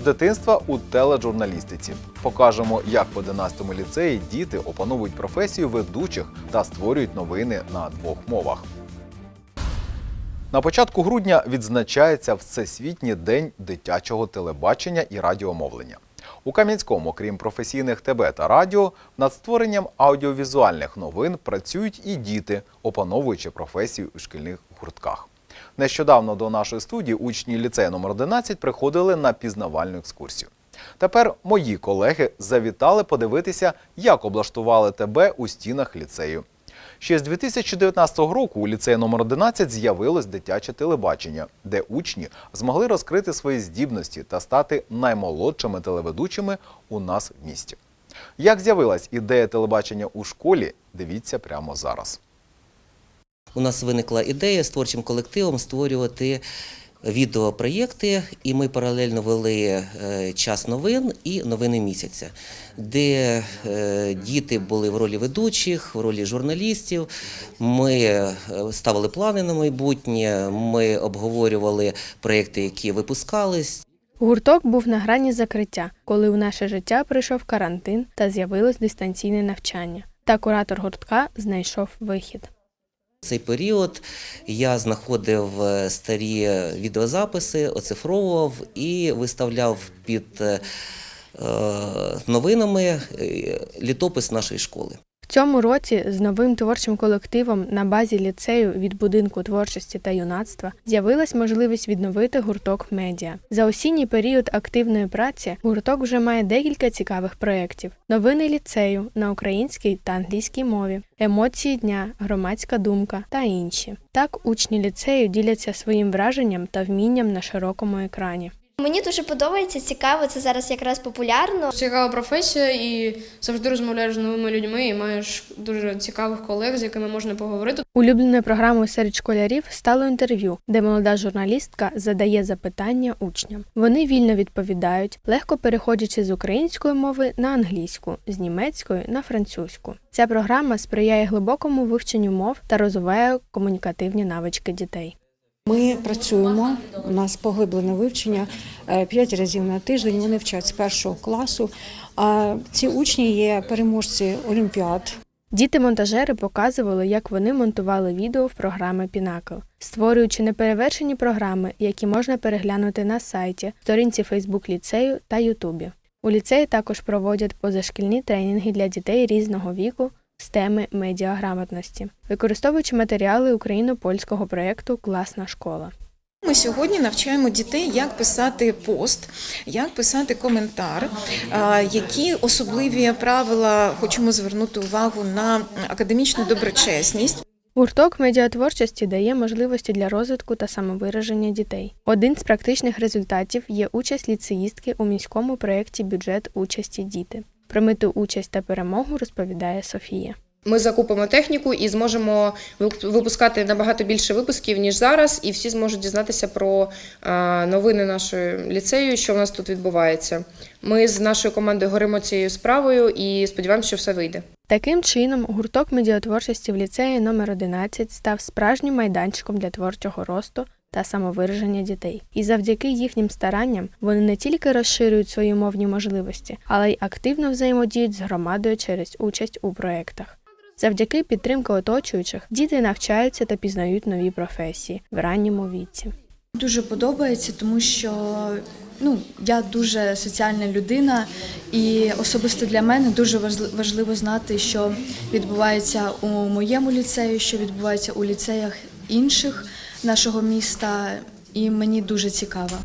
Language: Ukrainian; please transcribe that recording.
З дитинства у тележурналістиці покажемо, як в 11-му ліцеї діти опановують професію ведучих та створюють новини на двох мовах. На початку грудня відзначається Всесвітній день дитячого телебачення і радіомовлення. У Кам'янському, крім професійних ТБ та радіо, над створенням аудіовізуальних новин працюють і діти, опановуючи професію у шкільних гуртках. Нещодавно до нашої студії учні ліцею номер 11 приходили на пізнавальну екскурсію. Тепер мої колеги завітали подивитися, як облаштували ТБ у стінах ліцею. Ще з 2019 року у ліцеї номер 11 з'явилось дитяче телебачення, де учні змогли розкрити свої здібності та стати наймолодшими телеведучими у нас в місті. Як з'явилась ідея телебачення у школі, дивіться прямо зараз. У нас виникла ідея з творчим колективом створювати відеопроєкти, і ми паралельно вели е, час новин і новини місяця, де е, діти були в ролі ведучих, в ролі журналістів. Ми е, ставили плани на майбутнє, ми обговорювали проєкти, які випускались. Гурток був на грані закриття, коли у наше життя прийшов карантин та з'явилось дистанційне навчання. Та куратор гуртка знайшов вихід. Цей період я знаходив е, старі відеозаписи, оцифровував і виставляв під е, е, новинами літопис нашої школи. Цьому році з новим творчим колективом на базі ліцею від будинку творчості та юнацтва з'явилась можливість відновити гурток медіа. За осінній період активної праці гурток вже має декілька цікавих проєктів: новини ліцею на українській та англійській мові, емоції дня, громадська думка та інші. Так учні ліцею діляться своїм враженням та вмінням на широкому екрані. Мені дуже подобається, цікаво, це зараз якраз популярно. Цікава професія і завжди розмовляєш з новими людьми і маєш дуже цікавих колег, з якими можна поговорити. Улюбленою програмою серед школярів стало інтерв'ю, де молода журналістка задає запитання учням. Вони вільно відповідають, легко переходячи з української мови на англійську, з німецької на французьку. Ця програма сприяє глибокому вивченню мов та розвиває комунікативні навички дітей. Ми працюємо. У нас поглиблене вивчення е, п'ять разів на тиждень. Вони вчать з першого класу. А ці учні є переможці олімпіад. Діти-монтажери показували, як вони монтували відео в програми Пінакл, створюючи неперевершені програми, які можна переглянути на сайті, сторінці Фейсбук ліцею та Ютубі. У ліцеї також проводять позашкільні тренінги для дітей різного віку з теми медіаграмотності, використовуючи матеріали україно-польського проєкту Класна школа. Ми сьогодні навчаємо дітей, як писати пост, як писати коментар, які особливі правила хочемо звернути увагу на академічну доброчесність. Гурток медіатворчості дає можливості для розвитку та самовираження дітей. Один з практичних результатів є участь ліцеїстки у міському проєкті Бюджет участі діти. Про мету участь та перемогу розповідає Софія. Ми закупимо техніку і зможемо вип- випускати набагато більше випусків ніж зараз, і всі зможуть дізнатися про новини нашої ліцею, що в нас тут відбувається. Ми з нашою командою горимо цією справою і сподіваємося, що все вийде. Таким чином, гурток медіатворчості в ліцеї номер 11 став справжнім майданчиком для творчого росту та самовираження дітей. І завдяки їхнім старанням вони не тільки розширюють свої мовні можливості, але й активно взаємодіють з громадою через участь у проєктах. Завдяки підтримки оточуючих діти навчаються та пізнають нові професії в ранньому віці. Дуже подобається, тому що ну я дуже соціальна людина, і особисто для мене дуже важливо знати, що відбувається у моєму ліцеї, що відбувається у ліцеях інших нашого міста, і мені дуже цікаво.